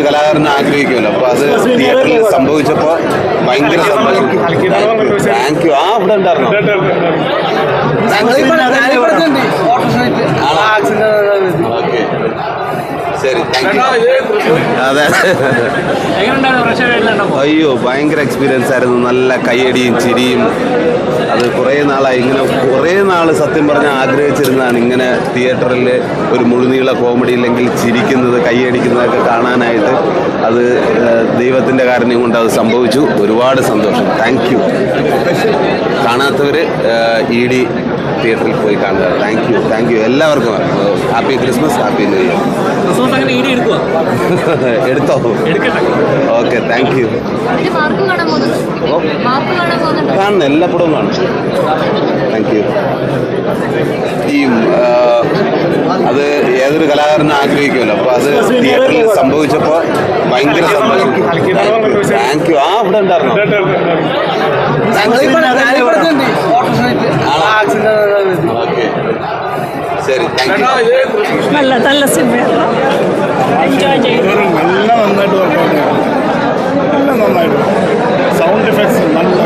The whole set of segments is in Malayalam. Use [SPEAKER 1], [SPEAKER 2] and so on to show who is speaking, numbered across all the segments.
[SPEAKER 1] ഏതൊരു കലാകാരൻ ആഗ്രഹിക്കുമല്ലോ. അപ്പൊ അത് തിയേറ്ററിൽ സംഭവിച്ചപ്പോ ഭയങ്കര സന്തോഷം. താങ്ക് യു ആ ഇവിടെ ഉണ്ടായിരുന്നു ഓക്കെ ശരി അതെ. അയ്യോ ഭയങ്കര എക്സ്പീരിയൻസ് ആയിരുന്നു. നല്ല കയ്യടിയും ചിരിയും. അത് കുറേ നാളായി. ഇങ്ങനെ കുറേ നാൾ സത്യം പറഞ്ഞാൽ ആഗ്രഹിച്ചിരുന്നതാണ് ഇങ്ങനെ തിയേറ്ററിൽ ഒരു മുഴുനീള കോമഡി ഇല്ലെങ്കിൽ ചിരിക്കുന്നത് കൈയടിക്കുന്നതൊക്കെ കാണാനായിട്ട്. അത് ദൈവത്തിന്റെ കാരണം കൊണ്ട് അത് സംഭവിച്ചു. ഒരുപാട് സന്തോഷം. താങ്ക് യു കാണാത്തവർ ഇ ഡി തിയേറ്ററിൽ പോയി കാണുക. താങ്ക് യു താങ്ക് യു എല്ലാവർക്കും happy Christmas happy new year. എടുത്തോ? ഓക്കെ താങ്ക് യു
[SPEAKER 2] കാണുന്ന മാർക്കും കാണാൻ മാർക്കും
[SPEAKER 1] കാണണം എല്ലാ പടവും കാണും. താങ്ക് യു ഈ അത് ഏതൊരു കലാകാരനും ആഗ്രഹിക്കുമല്ലോ. അപ്പോൾ അത് തിയേറ്ററിൽ സംഭവിച്ചപ്പോൾ ഭയങ്കര സന്തോഷം. താങ്ക് യു ആ ഇവിടെ ഉണ്ടായിരുന്നു. ശരി
[SPEAKER 3] നല്ല നല്ല സിനിമയാണ് എൻജോയ്
[SPEAKER 4] നന്നായിട്ട് നന്നായിട്ട് സൗണ്ട് എഫക്ട്സ് നല്ല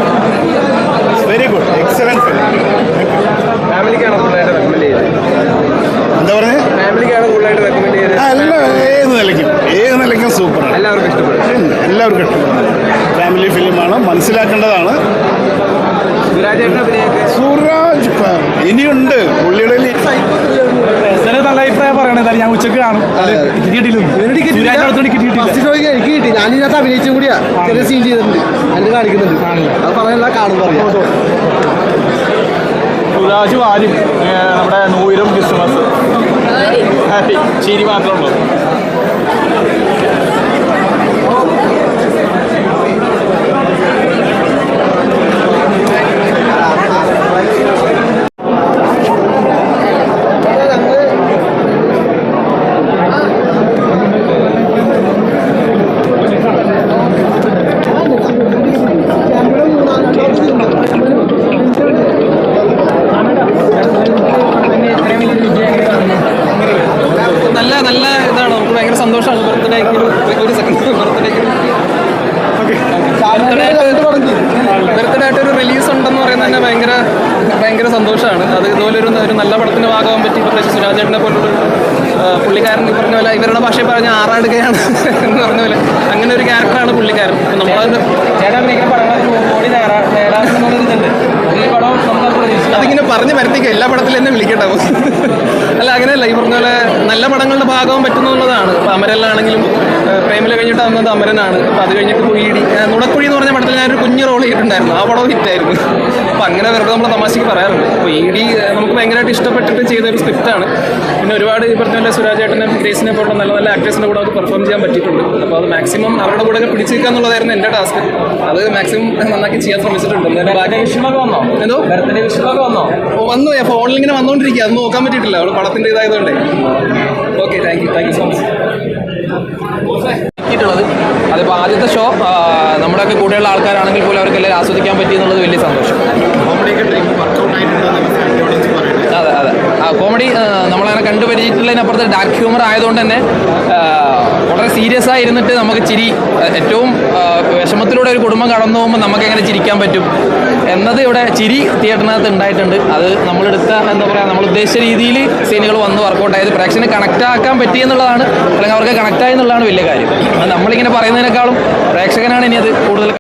[SPEAKER 4] വെരി ഗുഡ് എക്സലന്റ് ഫിലിം
[SPEAKER 5] ഫാമിലിക്കാണ് കൂടുതലായിട്ട് റെക്കമെൻഡ് ചെയ്തത്
[SPEAKER 4] എന്താ പറഞ്ഞത്
[SPEAKER 5] ഫാമിലിക്കാണ് കൂടുതലായിട്ട് റെക്കമെൻഡ് ചെയ്തത്
[SPEAKER 4] ഏത് നിലയ്ക്കും. ഏത് നിലയ്ക്കും സൂപ്പറാണ്
[SPEAKER 5] എല്ലാവർക്കും ഇഷ്ടപ്പെടും.
[SPEAKER 4] എല്ലാവർക്കും ഇഷ്ടപ്പെടും. മനസ്സിലാക്കേണ്ടതാണ്. സൂരാജ് ഇനിയുണ്ട്. പുള്ളിയുടെ
[SPEAKER 6] നല്ല അഭിപ്രായം പറയണത് ഞാൻ ഉച്ചയ്ക്ക് കാണും.
[SPEAKER 5] ഫസ്റ്റ് ഷോയ്ക്ക് എനിക്ക് കിട്ടി ഞാൻ ഇതിനകത്ത് അഭിനയിച്ചും കൂടിയാ. ചെറിയ സീൻ ചെയ്തിട്ടുണ്ട്. അതിന് കാണിക്കുന്നുണ്ട്. അത് പറയാനുള്ള കാണും പറയാം.
[SPEAKER 6] സുരാജ് നമ്മുടെ നൂയിലും ക്രിസ്മസ്. ഹാപ്പി. ചിരി മാത്രമേ ഉള്ളൂ
[SPEAKER 5] നല്ല നല്ല ഇതാണ് നമുക്ക് ഭയങ്കര സന്തോഷമാണ് ബർത്ത്ഡേക്ക് ഒരു സെക്കൻഡ് ബർത്ത്ഡേക്ക് ബർത്ത്ഡേ ആയിട്ട് ഒരു റിലീസ് ഉണ്ടെന്ന് പറയുന്നത് തന്നെ ഭയങ്കര ഭയങ്കര സന്തോഷമാണ്. അത് ഇതുപോലെ ഒരു ഒരു നല്ല പടത്തിന് ഭാഗമാകാൻ പറ്റി. പ്രത്യേകിച്ച് സുരാജേട്ടനെ പോലുള്ള പുള്ളിക്കാരൻ ഈ പറഞ്ഞ പോലെ ഇവരുടെ ഭാഷയിൽ പറഞ്ഞ ആറാടുകയാണ് എന്ന് പറഞ്ഞ പോലെ. അങ്ങനെ ഒരു ക്യാരക്ടറാണ് പുള്ളിക്കാരൻ. നമ്മളത് അതിങ്ങനെ പറഞ്ഞ് വരത്തേക്ക്. എല്ലാ പടത്തിലും എന്നെ വിളിക്കട്ടെ. അല്ല അങ്ങനെയല്ല. ഈ പറഞ്ഞ പോലെ നല്ല പടങ്ങളുടെ ഭാഗവും പറ്റുന്നുള്ളതാണ്. അമരല്ലാണെങ്കിലും പ്രേമിൽ കഴിഞ്ഞിട്ട് വന്നത് അമരനാണ്. അപ്പം അത് കഴിഞ്ഞിട്ട് കുഴിയിടി. നുണക്കുഴി എന്ന് പറഞ്ഞ പടത്തിൽ ഞാനൊരു കുഞ്ഞു റോൾ ചെയ്തിട്ടുണ്ടായിരുന്നു ആ പടം ഹിറ്റായിരുന്നു അപ്പം അങ്ങനെ വെറുതെ നമ്മൾ തമാശയ്ക്ക് പറയാറുണ്ട്. അപ്പോൾ ഇടി നമുക്ക് ഭയങ്കരമായിട്ട് ഇഷ്ടപ്പെട്ടിട്ട് ചെയ്ത ഒരു സ്ക്രിപ്റ്റാണ് പിന്നെ ഒരുപാട് ഈ പറഞ്ഞ സുരാജ് സുരാജേട്ടനെ ഗ്രേസിനെ പോലുള്ള നല്ല നല്ല ആക്ടേഴ്സിന്റെ കൂടെ നമുക്ക് പെർഫോം ചെയ്യാൻ പറ്റിയിട്ടുണ്ട്. അപ്പോൾ അത് മാക്സിമം അവരുടെ കൂടെ പിടിച്ചിരിക്കുക എന്നുള്ളതായിരുന്നു എന്റെ ടാസ്ക് അത് മാക്സിമം നന്നാക്കി ചെയ്യാൻ ശ്രമിച്ചിട്ടുണ്ട്. വന്നോ? എന്തോ? വന്നോ? വന്നു. ഫോണിൽ ഇങ്ങനെ വന്നുകൊണ്ടിരിക്കുക അത് നോക്കാൻ പറ്റിയിട്ടില്ല. അവൾ പടത്തിന്റെ ഇതായതുകൊണ്ടേ okay thank you thank you so much ിട്ടുള്ളത് അതിപ്പോൾ ആദ്യത്തെ ഷോ നമ്മുടെയൊക്കെ കൂടെയുള്ള ആൾക്കാരാണെങ്കിൽ പോലും അവർക്ക് എല്ലാവരും ആസ്വദിക്കാൻ പറ്റി എന്നുള്ളത് വലിയ സന്തോഷം. അതെ അതെ. ആ കോമഡി നമ്മളങ്ങനെ കണ്ടുപരിചിട്ടുള്ളതിനപ്പുറത്ത് ഡാർക്ക് ഹ്യൂമർ ആയതുകൊണ്ട് തന്നെ വളരെ സീരിയസ് ആയിരുന്നിട്ട് നമുക്ക് ചിരി ഏറ്റവും വിഷമത്തിലൂടെ ഒരു കുടുംബം കടന്നു പോകുമ്പോൾ നമുക്ക് എങ്ങനെ ചിരിക്കാൻ പറ്റും എന്നത് ഇവിടെ ചിരി തിയേറ്ററിനകത്ത് ഉണ്ടായിട്ടുണ്ട്. അത് നമ്മളെടുത്ത എന്താ പറയുക നമ്മൾ ഉദ്ദേശിച്ച രീതിയിൽ സീനുകൾ വന്ന് വർക്കൗട്ട് ആയത് പ്രേക്ഷകനെ കണക്റ്റ് ആക്കാൻ പറ്റി എന്നുള്ളതാണ് അല്ലെങ്കിൽ അവർക്ക് കണക്റ്റ് ആയി എന്നുള്ളതാണ് വലിയ കാര്യം. അത് നമ്മളിങ്ങനെ പറയുന്നതിനേക്കാളും പ്രേക്ഷകനാണ് ഇനി അത് കൂടുതൽ